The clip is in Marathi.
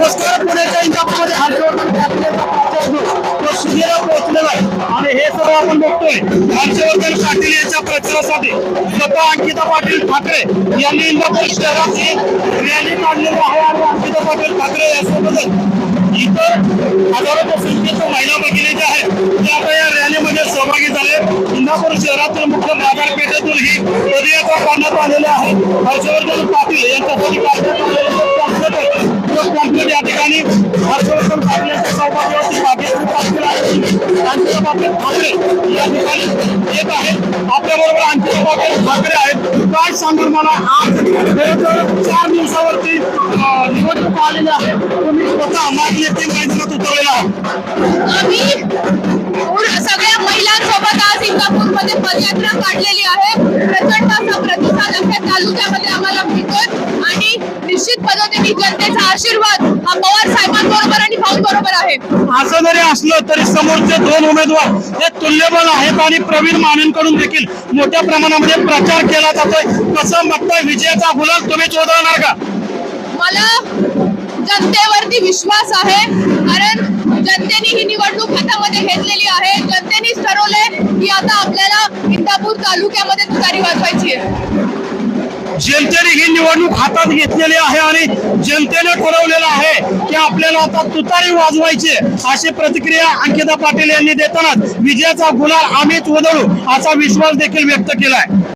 नमस्कार पुण्याच्या इंदापूरमध्ये हर्षवर्धन पाटील तो शिगेला पोहोचलेला आहे. आणि हे सगळं आपण बघतोय. हर्षवर्धन पाटील यांच्या प्रचारासाठी स्वतः अंकिता पाटील ठाकरे यांनी इंदापूर शहराची रॅली काढलेली आहे आणि अंकिता पाटील ठाकरे यासोबतच इतर हजारो संख्येच्या महिला भगिनी ज्या आहेत. त्या आता या रॅलीमध्ये सहभागी झाले. इंदापूर शहरातील मुख्य बाजारपेठेतून ही पदयात्रा काढण्यात आलेली आहे. हर्षवर्धन पाटील यांच्यासाठी काढण्यात आलेले आहे. या ठिकाणी हर्षवर्धन पाटील यांच्या सौभाग्यवती भाग्यश्री पाटील आणि अंकिता ठाकरे या ठिकाणी येत आहेत आपल्याबरोबर आणखी पाटील ठाकरे आहेत काय सांगून मला आज चार दिवसावरती निवडणूक आलेली आहे तुम्ही स्वतः माझी तीन मैदानात उतरलेला आहात जनतेचा आशीर्वाद हा पवार साहेबांबरोबर आणि भाऊंबरोबर आहे. असं जरी असलं तरी समोरचे दोन उमेदवार हे तुल्यबळ आहेत आणि प्रवीण मानेंकडून देखील मोठ्या प्रमाणामध्ये प्रचार केला जातोय. कसं बघताय विजयाचा गुलाल तुम्ही चोदवणार का? मला जनतेवरती विश्वास आहे कारण जनतेने ही निवडणूक हातामध्ये घेतलेली आहे. जनतेनेच ठरवलंय की आता आपल्याला इंदापूर तालुक्यामध्ये तुतारी वाजवायची आहे. जनतेने ही निवडणूक हातात घेतलेली आहे आणि जनतेने ठरवलेलं आहे की आपल्याला आता तुतारी वाजवायची अशी प्रतिक्रिया अंकिता पाटील यांनी देतानाच विजयाचा गुलाल आम्हीच वदळू असा विश्वास देखील व्यक्त केलाय.